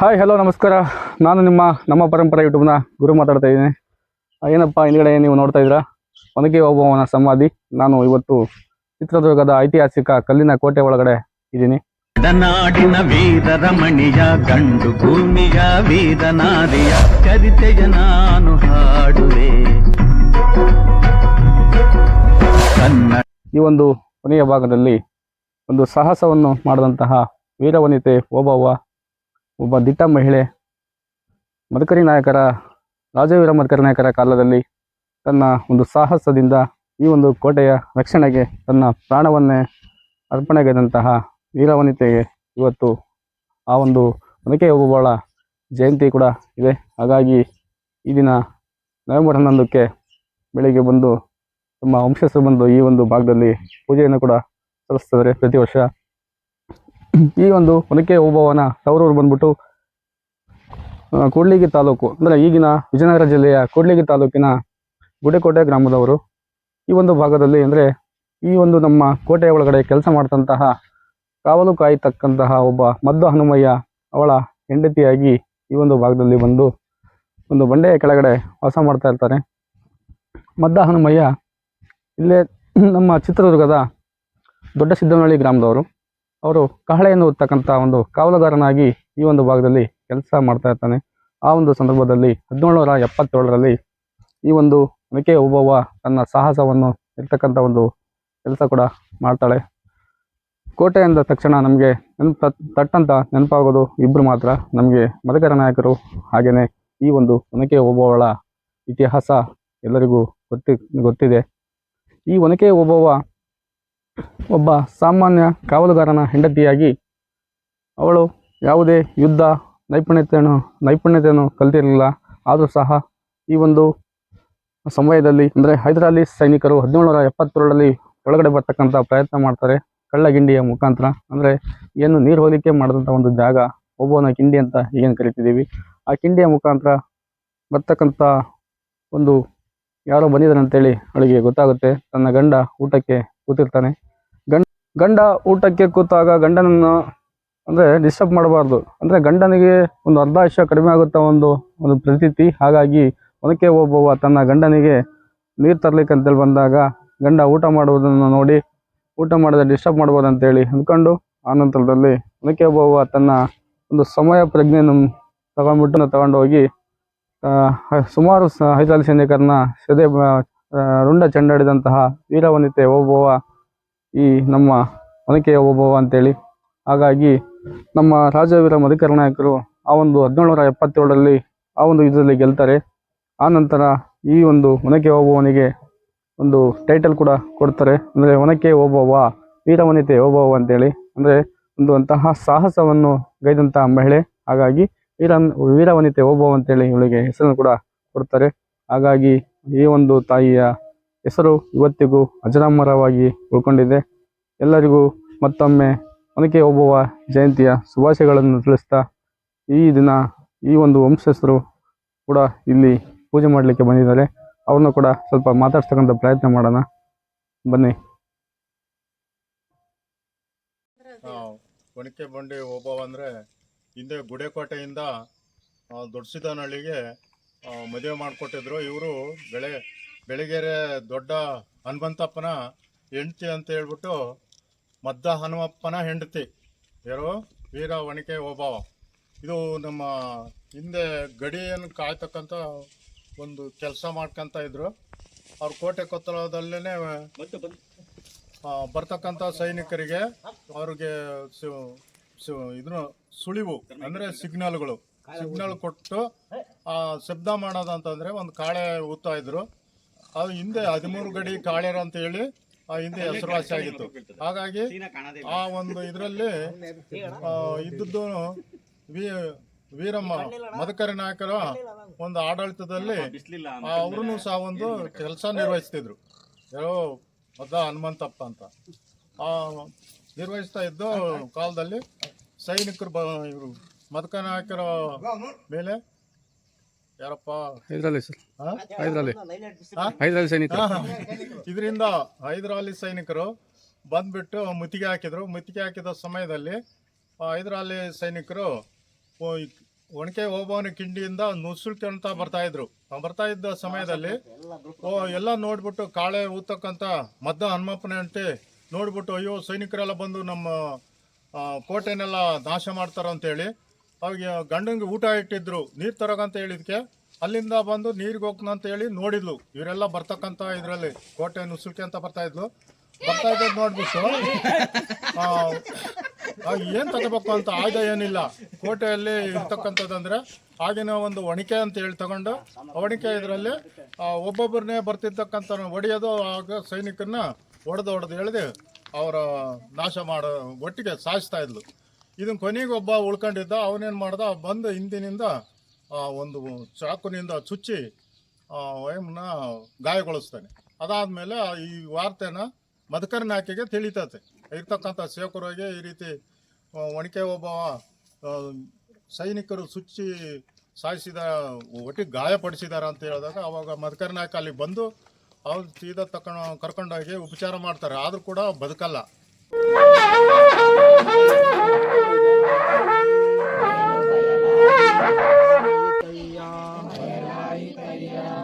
Hi hello ನಮಸ್ಕಾರ. ನಾನು ನಿಮ್ಮ ನಮ್ಮ ಪರಂಪರೆ ಯೂಟ್ಯೂಬ್ನ ಗುರು ಮಾತಾಡ್ತಾ ಇದ್ದೀನಿ. ಏನಪ್ಪ ಹಿಂದ್ಗಡೆ ನೀವು ನೋಡ್ತಾ ಇದ್ದೀರಾ? ಒನಕೆ ಓಬವ್ವನ ಸಮಾಧಿ. ನಾನು ಇವತ್ತು ಚಿತ್ರದುರ್ಗದ ಐತಿಹಾಸಿಕ ಕಲ್ಲಿನ ಕೋಟೆ ಒಳಗಡೆ ಇದ್ದೀನಿ. ನಾಡಿನ ಗಂಡು ಭೂಮಿಯ ನಾನು ಹಾಡುವೆ. ಈ ಒಂದು ಕೊನೆಯ ಭಾಗದಲ್ಲಿ ಒಂದು ಸಾಹಸವನ್ನು ಮಾಡಿದಂತಹ ವೀರವನಿತೆ ಓಬವ್ವ ಒಬ್ಬ ದಿಟ್ಟ ಮಹಿಳೆ, ಮದಕರಿ ನಾಯಕರ, ರಾಜವೀರ ಮದಕರಿ ನಾಯಕರ ಕಾಲದಲ್ಲಿ ತನ್ನ ಒಂದು ಸಾಹಸದಿಂದ ಈ ಒಂದು ಕೋಟೆಯ ರಕ್ಷಣೆಗೆ ತನ್ನ ಪ್ರಾಣವನ್ನೇ ಅರ್ಪಣೆಗೆದಂತಹ ವೀರವನಿತೆಗೆ ಇವತ್ತು ಆ ಒಂದು ಮನಕೆ ಓಬವ್ವಳ ಜಯಂತಿ ಕೂಡ ಇದೆ. ಹಾಗಾಗಿ ಈ ದಿನ ನವೆಂಬರ್ ಹನ್ನೊಂದಕ್ಕೆ ಬೆಳಿಗ್ಗೆ ಬಂದು ತಮ್ಮ ವಂಶಸ್ಥರು ಬಂದು ಈ ಒಂದು ಭಾಗದಲ್ಲಿ ಪೂಜೆಯನ್ನು ಕೂಡ ಸಲ್ಲಿಸ್ತಿದ್ದಾರೆ ಪ್ರತಿ ವರ್ಷ ಈ ಒಂದು ಒನಕೆ ಓಬವ್ವನ ತವರೂರು ಬಂದ್ಬಿಟ್ಟು ಕೂಡ್ಲಿಗಿ ತಾಲೂಕು, ಅಂದರೆ ಈಗಿನ ವಿಜಯನಗರ ಜಿಲ್ಲೆಯ ಕೂಡ್ಲಿಗಿ ತಾಲೂಕಿನ ಗುಡೆಕೋಟೆ ಗ್ರಾಮದವರು ಈ ಒಂದು ಭಾಗದಲ್ಲಿ ಅಂದರೆ ಈ ಒಂದು ನಮ್ಮ ಕೋಟೆಯ ಒಳಗಡೆ ಕೆಲಸ ಮಾಡ್ತಂತಹ ಕಾವಲು ಕಾಯ್ತಕ್ಕಂತಹ ಒಬ್ಬ ಮದ್ದು ಹನುಮಯ್ಯ ಅವಳ ಹೆಂಡತಿಯಾಗಿ ಈ ಒಂದು ಭಾಗದಲ್ಲಿ ಬಂದು ಒಂದು ಬಂಡೆಯ ಕೆಳಗಡೆ ವಾಸ ಮಾಡ್ತಾ ಇರ್ತಾರೆ. ಮದ್ದ ಹನುಮಯ್ಯ ಇಲ್ಲೇ ನಮ್ಮ ಚಿತ್ರದುರ್ಗದ ದೊಡ್ಡ ಸಿದ್ದನಹಳ್ಳಿ ಗ್ರಾಮದವರು. ಅವರು ಕಹಳೆಯನ್ನು ಓದ್ತಕ್ಕಂಥ ಒಂದು ಕಾವಲುಗಾರನಾಗಿ ಈ ಒಂದು ಭಾಗದಲ್ಲಿ ಕೆಲಸ ಮಾಡ್ತಾ ಇರ್ತಾನೆ. ಆ ಒಂದು ಸಂದರ್ಭದಲ್ಲಿ ಹದಿನೇಳುನೂರ ಎಪ್ಪತ್ತೇಳರಲ್ಲಿ ಈ ಒಂದು ಒನಕೆ ಓಬವ್ವ ತನ್ನ ಸಾಹಸವನ್ನು ಇರ್ತಕ್ಕಂಥ ಒಂದು ಕೆಲಸ ಕೂಡ ಮಾಡ್ತಾಳೆ. ಕೋಟೆ ಅಂದ ತಕ್ಷಣ ನಮಗೆ ನೆನಪ ತಟ್ಟಂತ ನೆನಪಾಗೋದು ಇಬ್ಬರು ಮಾತ್ರ. ನಮಗೆ ಮದಕರ ನಾಯಕರು ಹಾಗೆಯೇ ಈ ಒಂದು ಒನಕೆ ಓಬವ್ವಳ ಇತಿಹಾಸ ಎಲ್ಲರಿಗೂ ಗೊತ್ತಿ, ಗೊತ್ತಿದೆ. ಈ ಒನಕೆ ಓಬವ್ವ ಒಬ್ಬ ಸಾಮಾನ್ಯ ಕಾವಲುಗಾರನ ಹೆಂಡತಿಯಾಗಿ ಅವಳು ಯಾವುದೇ ಯುದ್ಧ ನೈಪುಣ್ಯತೆಯನ್ನು ನೈಪುಣ್ಯತೆಯನ್ನು ಕಲಿತಿರಲಿಲ್ಲ. ಆದರೂ ಸಹ ಈ ಒಂದು ಸಮಯದಲ್ಲಿ, ಅಂದರೆ ಹೈದರಾಲಿ ಸೈನಿಕರು ಹದಿನೇಳು ನೂರ ಎಪ್ಪತ್ತೇಳರಲ್ಲಿ ಒಳಗಡೆ ಬರ್ತಕ್ಕಂಥ ಪ್ರಯತ್ನ ಮಾಡ್ತಾರೆ ಕಳ್ಳಗಿಂಡಿಯ ಮುಖಾಂತರ. ಅಂದರೆ ಏನು ನೀರು ಹೋಲಿಕೆ ಮಾಡಿದಂಥ ಒಂದು ಜಾಗ ಒಬ್ಬನ ಕಿಂಡಿ ಅಂತ ಈಗೇನು ಕರಿತಿದ್ದೀವಿ. ಆ ಕಿಂಡಿಯ ಮುಖಾಂತರ ಬರ್ತಕ್ಕಂಥ ಒಂದು ಯಾರೋ ಬಂದಿದ್ದಾರೆ ಅಂತೇಳಿ ಅವಳಿಗೆ ಗೊತ್ತಾಗುತ್ತೆ. ತನ್ನ ಗಂಡ ಊಟಕ್ಕೆ ಕೂತಿರ್ತಾನೆ. ಗಂಡ ಗಂಡ ಊಟಕ್ಕೆ ಕೂತಾಗ ಗಂಡನನ್ನು ಅಂದರೆ ಡಿಸ್ಟರ್ಬ್ ಮಾಡಬಾರ್ದು. ಅಂದರೆ ಗಂಡನಿಗೆ ಒಂದು ಅರ್ಧ ಆಯುಷ್ಯ ಕಡಿಮೆ ಆಗುತ್ತಾ ಒಂದು ಒಂದು ಪ್ರತೀತಿ. ಹಾಗಾಗಿ ಒನಕೆ ಓಬವ್ವ ತನ್ನ ಗಂಡನಿಗೆ ನೀರು ತರಲಿಕ್ಕೆ ಅಂತೇಳಿ ಬಂದಾಗ ಗಂಡ ಊಟ ಮಾಡುವುದನ್ನು ನೋಡಿ ಊಟ ಮಾಡದೆ ಡಿಸ್ಟರ್ಬ್ ಮಾಡ್ಬೋದು ಅಂತೇಳಿ ಅಂದ್ಕೊಂಡು ಆ ನಂತರದಲ್ಲಿ ಒನಕೆ ಓಬವ್ವ ತನ್ನ ಒಂದು ಸಮಯ ಪ್ರಜ್ಞೆಯನ್ನು ತಗೊಂಡ್ಬಿಟ್ಟು ತಗೊಂಡು ಹೋಗಿ ಆ, ಹ- ಸುಮಾರು ಸ ಹೈದರಾಲಿ ಸೈನಿಕರನ್ನ ಸದೆ ರುಂಡ ಚೆಂಡಾಡಿದಂತಹ ವೀರವನಿತೆ ಓಬವ್ವ ಈ ನಮ್ಮ ಒನಕೆಯ ಓಬವ್ವ ಅಂತೇಳಿ. ಹಾಗಾಗಿ ನಮ್ಮ ರಾಜವೀರ ಮಧುಕರ ನಾಯಕರು ಆ ಒಂದು ಹದಿನೇಳುನೂರ ಎಪ್ಪತ್ತೇಳರಲ್ಲಿ ಆ ಒಂದು ಯುದ್ಧದಲ್ಲಿ ಗೆಲ್ತಾರೆ. ಆ ನಂತರ ಈ ಒಂದು ಒನಕೆ ಓಬವ್ವನಿಗೆ ಒಂದು ಟೈಟಲ್ ಕೂಡ ಕೊಡ್ತಾರೆ. ಅಂದರೆ ಒನಕೆ ಓಬವ್ವ ವೀರವನಿತೆ ಓಬವ್ವ ಅಂತೇಳಿ. ಅಂದರೆ ಒಂದು ಅಂತಹ ಸಾಹಸವನ್ನು ಗೈದಂತಹ ಮಹಿಳೆ. ಹಾಗಾಗಿ ವೀರ ವೀರವನಿತೆ ಓಬವ್ವ ಅಂತೇಳಿ ಇವಳಿಗೆ ಹೆಸರನ್ನು ಕೂಡ ಕೊಡ್ತಾರೆ. ಹಾಗಾಗಿ ಈ ಒಂದು ತಾಯಿಯ ಹೆಸರು ಇವತ್ತಿಗೂ ಅಜರಾಮರವಾಗಿ ಉಳ್ಕೊಂಡಿದೆ. ಎಲ್ಲರಿಗೂ ಮತ್ತೊಮ್ಮೆ ಒನಕೆ ಓಬವ್ವ ಜಯಂತಿಯ ಶುಭಾಶಯಗಳನ್ನು ತಿಳಿಸ್ತಾ ಈ ದಿನ ಈ ಒಂದು ವಂಶಸ್ಥರು ಕೂಡ ಇಲ್ಲಿ ಪೂಜೆ ಮಾಡಲಿಕ್ಕೆ ಬಂದಿದ್ದಾರೆ. ಅವ್ರನ್ನು ಕೂಡ ಸ್ವಲ್ಪ ಮಾತಾಡ್ಸ್ತಕ್ಕಂಥ ಪ್ರಯತ್ನ ಮಾಡೋಣ. ಬನ್ನಿ. ಒಣಕೆ ಬಂಡಿ ಓಬವ್ವ ಅಂದರೆ ಹಿಂದೆ ಗುಡೆಕೋಟೆಯಿಂದ ದೊಡ್ಡಸಿದನಹಳ್ಳಿಗೆ ಮದುವೆ ಮಾಡಿಕೊಟ್ಟಿದ್ರು. ಇವರು ಬೆಳೆ ಬೆಳಗೆರೆ ದೊಡ್ಡ ಹನುಮಂತಪ್ಪನ ಹೆಂಡತಿ ಅಂತ ಹೇಳ್ಬಿಟ್ಟು ಮದ್ದ ಹನುಮಪ್ಪನ ಹೆಂಡತಿ. ಯಾರು? ವೀರ ಒಣಕೆ ಓಬವ್ವ ಇದು ನಮ್ಮ ಹಿಂದೆ ಗಡಿಯನ್ನು ಕಾಯ್ತಕ್ಕಂಥ ಒಂದು ಕೆಲಸ ಮಾಡ್ಕೊಂತ ಇದ್ರು. ಅವ್ರ ಕೋಟೆ ಕೊತ್ತಲದಲ್ಲೇ ಬರ್ತಕ್ಕಂಥ ಸೈನಿಕರಿಗೆ ಅವ್ರಿಗೆ ಇದನ್ನು ಸುಳಿವು, ಅಂದ್ರೆ ಸಿಗ್ನಲ್ಗಳು. ಸಿಗ್ನಲ್ ಕೊಟ್ಟು, ಆ, ಶಬ್ದ ಮಾಡೋದು ಅಂತಂದ್ರೆ ಒಂದು ಕಾಳೆ ಊತ್ತಾ ಇದ್ರು. ಅದು ಹಿಂದೆ ಹದಿಮೂರು ಗಡಿ ಕಾಳ್ಯರ ಅಂತ ಹೇಳಿ ಆ ಹಿಂದೆ ಹೆಸರುವಾಸಿ ಆಗಿತ್ತು. ಹಾಗಾಗಿ ಆ ಒಂದು ಇದರಲ್ಲಿ ಇದ್ದದ್ದು ವಿ- ವೀರಮ್ಮ, ಮದಕರಿ ನಾಯಕರ ಒಂದು ಆಡಳಿತದಲ್ಲಿ ಅವರು ಸಹ ಒಂದು ಕೆಲಸ ನಿರ್ವಹಿಸ್ತಿದ್ರು. ಯಾರೋ ಮದ್ದ ಹನುಮಂತಪ್ಪ ಅಂತ. ಆ, ನಿರ್ವಹಿಸ್ತಾ ಇದ್ದ ಕಾಲದಲ್ಲಿ ಸೈನಿಕರು ಬ, ಇವರು ಮಧುಕರ ನಾಯಕರ ಮೇಲೆ ಯಾರಪ್ಪ? ಹೈದರಾಲಿ ಸರ್. ಆ? ಹೈದರಾಲಿ. ಹೈದರಾಲಿ ಸೈನಿಕರು. ಇದರಿಂದ ಹೈದರಾಲಿ ಸೈನಿಕರು ಬಂದ್ಬಿಟ್ಟು ಮುತ್ತಿಗೆ ಹಾಕಿದ್ರು. ಮುತ್ತಿಗೆ ಹಾಕಿದ ಸಮಯದಲ್ಲಿ ಹೈದರಾಲಿ ಸೈನಿಕರು ಒಣಕೆ ಓಬವನ ಕಿಂಡಿಯಿಂದ ನುಸುಳ್ಕೊಂತ ಬರ್ತಾ ಇದ್ರು. ಬರ್ತಾ ಇದ್ದ ಸಮಯದಲ್ಲಿ ಓ ಎಲ್ಲ ನೋಡ್ಬಿಟ್ಟು ಕಾಳೆ ಊತಕ್ಕಂತ ಮದ್ದ ಹನುಮಪ್ಪನ ಅಂತೆ ನೋಡ್ಬಿಟ್ಟು ಅಯ್ಯೋ ಸೈನಿಕರೆಲ್ಲ ಬಂದು ನಮ್ಮ ಕೋಟೆನೆಲ್ಲ ನಾಶ ಮಾಡ್ತಾರ ಅಂತೇಳಿ ಅವಾಗ ಗಂಡನಿಗೆ ಊಟ ಇಟ್ಟಿದ್ರು, ನೀರು ತರೋಕಂತ ಹೇಳಿದ್ಕೆ, ಅಲ್ಲಿಂದ ಬಂದು ನೀರಿಗೆ ಹೋಗ್ನ ಅಂತ ಹೇಳಿ ನೋಡಿದ್ಲು. ಇವರೆಲ್ಲ ಬರ್ತಕ್ಕಂಥ ಇದರಲ್ಲಿ, ಕೋಟೆ ನುಸುಳ್ಕೊಂತ ಬರ್ತಾ ಇದ್ಲು. ಬರ್ತಾ ಇದ್ದದ್ ನೋಡ್ಬಿಟ್ಟು ಏನ್ ತಗೋಬೇಕು ಅಂತ ಆಯ್ದ ಏನಿಲ್ಲ. ಕೋಟೆಯಲ್ಲಿ ಇರ್ತಕ್ಕಂಥದ್ದಂದ್ರೆ, ಆಗಿನ ಒಂದು ಒಣಿಕೆ ಅಂತ ಹೇಳಿ ತಗೊಂಡು ಒಣಿಕೆ ಇದರಲ್ಲಿ ಒಬ್ಬೊಬ್ಬರನ್ನೇ ಬರ್ತಿರ್ತಕ್ಕಂಥ ಒಡೆಯೋದು, ಆಗ ಸೈನಿಕರನ್ನ ಹೊಡೆದು ಹೊಡೆದು ಎಳೆದು, ಅವರ ನಾಶ ಮಾಡೋ, ಒಟ್ಟಿಗೆ ಸಾಯಿಸ್ತಾ ಇದ್ಲು. ಇದನ್ನ ಕೊನೆಗೆ ಒಬ್ಬ ಉಳ್ಕೊಂಡಿದ್ದ. ಅವನೇನು ಮಾಡ್ದ? ಬಂದು ಹಿಂದಿನಿಂದ ಒಂದು ಚಾಕುನಿಂದ ಚುಚ್ಚಿ ವಯಮ್ನ ಗಾಯಗೊಳಿಸ್ತಾನೆ. ಅದಾದಮೇಲೆ ಈ ವಾರ್ತೆನ ಮದಕರಿ ನಾಯಕಿಗೆ ತಿಳಿತತೆ. ಇರ್ತಕ್ಕಂಥ ಸೇವಕರಿಗೆ ಈ ರೀತಿ ಒಣಕೆ ಒಬ್ಬ ಸೈನಿಕರು ಸುಚ್ಚಿ ಸಾಯಿಸಿದ ಒಟ್ಟಿಗೆ ಗಾಯಪಡಿಸಿದ್ದಾರೆ ಅಂತ ಹೇಳಿದಾಗ ಅವಾಗ ಮಧುಕರ್ ನಾಯಕ ಅಲ್ಲಿ ಬಂದು ಅವ್ರು ಸೀದಾ ತಕೊಂಡು ಕರ್ಕೊಂಡೋಗಿ ಉಪಚಾರ ಮಾಡ್ತಾರೆ. ಆದರೂ ಕೂಡ ಬದುಕಲ್ಲ.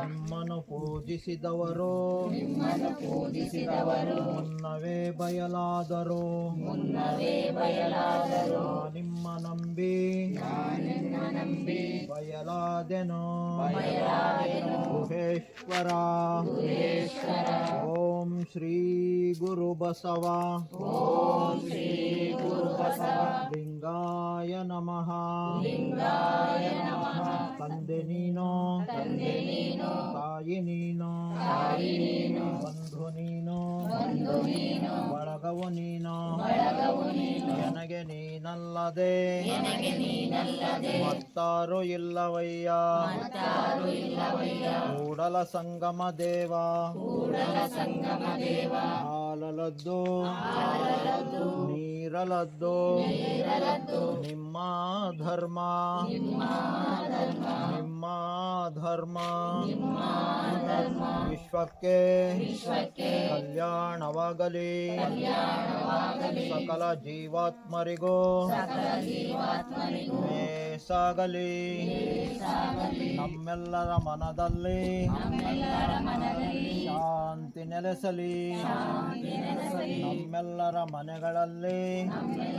ನಿಮ್ಮನ್ನು ಪೂಜಿಸಿದವರು ನಿಮ್ಮನ್ನು ಪೂಜಿಸಿದವರು ಮುನ್ನವೇ ಬಯಲಾದರು ಮುನ್ನವೇ ಬಯಲಾದರು ನಿಮ್ಮ ನಂಬಿ ನಿಮ್ಮ ನಂಬಿ ಬಯಲಾದೆನು ಬಯಲಾದೆನು ಗುಹೇಶ್ವರ ಗುಹೇಶ್ವರ ಓಂ ಶ್ರೀ ಗುರು ಬಸವ ಓಂ ಶ್ರೀ ಗುರು ಬಸವ ಲಿಂಗಾಯ ನಮಃ ಲಿಂಗಾಯ ನಮಃ ತಂದೆ ನೀನು ತಂದೆ ನೀನು ತಾಯಿ ನೀನು ತಾಯಿ ನೀನು ಬಂಧು ನೀನು ಬಂಧು ನೀನು ಬಳಗವು ನೀನು ಬಳಗವು ನೀನು ನನಗೆ ನೀನಲ್ಲದೆ ನನಗೆ ನೀನಲ್ಲದೆ ಮತ್ತಾರು ಇಲ್ಲವಯ್ಯ ಮತ್ತಾರು ಇಲ್ಲವಯ್ಯ ಕೂಡಲ ಸಂಗಮ ದೇವ ಕೂಡಲ ಸಂಗಮ ದೇವ ಹಾಲಲದ್ದು ಹಾಲಲದ್ದು ನೀರಲದ್ದು ನೀರಲದ್ದು ನಿಮ್ಮ ಧರ್ಮ ನಿಮ್ಮ ಧರ್ಮ ನಿಮ್ಮ ಧರ್ಮ ನಿಮ್ಮ ಧರ್ಮ ವಿಶ್ವಕ್ಕೆ ವಿಶ್ವಕ್ಕೆ ಕಲ್ಯಾಣವಾಗಲಿ ಕಲ್ಯಾಣವಾಗಲಿ ಸಕಲ ಜೀವಾತ್ಮರಿಗೂ ಸಕಲ ಜೀವಾತ್ಮರಿಗೂ ಸಾಗಲಿ ನಮ್ಮೆಲ್ಲರ ಮನದಲ್ಲಿ ಶಾಂತಿ ನೆಲೆಸಲಿ ನಮ್ಮೆಲ್ಲರ ಮನೆಗಳಲ್ಲಿ ಶಾಂತಿ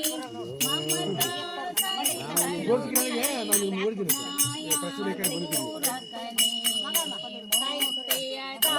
ಬಳಗವು ನೀ ವರ ಗುರು ಸದ್ಗುರು ಮಹಾಮಾತೆ ಆ,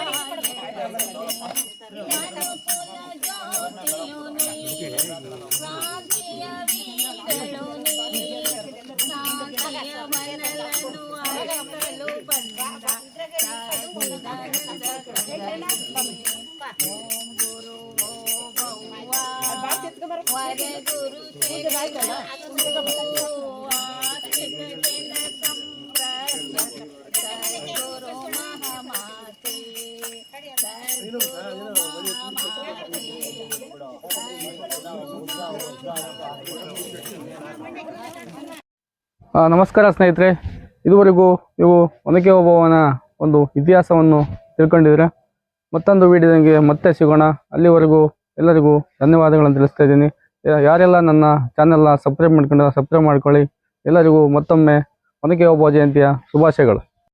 ನಮಸ್ಕಾರ ಸ್ನೇಹಿತರೆ. ಇದುವರೆಗೂ ನೀವು ಒನಕೆ ಓಬವ್ವನ ಒಂದು ಇತಿಹಾಸವನ್ನು ತಿಳ್ಕೊಂಡಿದ್ರೆ ಮತ್ತೊಂದು ವಿಡಿಯೋದಂಗೆ ಮತ್ತೆ ಸಿಗೋಣ. ಅಲ್ಲಿವರೆಗೂ ಎಲ್ಲರಿಗೂ ಧನ್ಯವಾದಗಳನ್ನು ತಿಳಿಸ್ತಾ ಇದ್ದೀನಿ. ಯಾರೆಲ್ಲ ನನ್ನ ಚಾನೆಲ್ನ ಸಬ್ಸ್ಕ್ರೈಬ್ ಮಾಡ್ಕೊಂಡು ಸಬ್ಸ್ಕ್ರೈಬ್ ಮಾಡ್ಕೊಳ್ಳಿ. ಎಲ್ಲರಿಗೂ ಮತ್ತೊಮ್ಮೆ ಒನಕೆ ಓಬವ್ವ ಜಯಂತಿಯ ಶುಭಾಶಯಗಳು.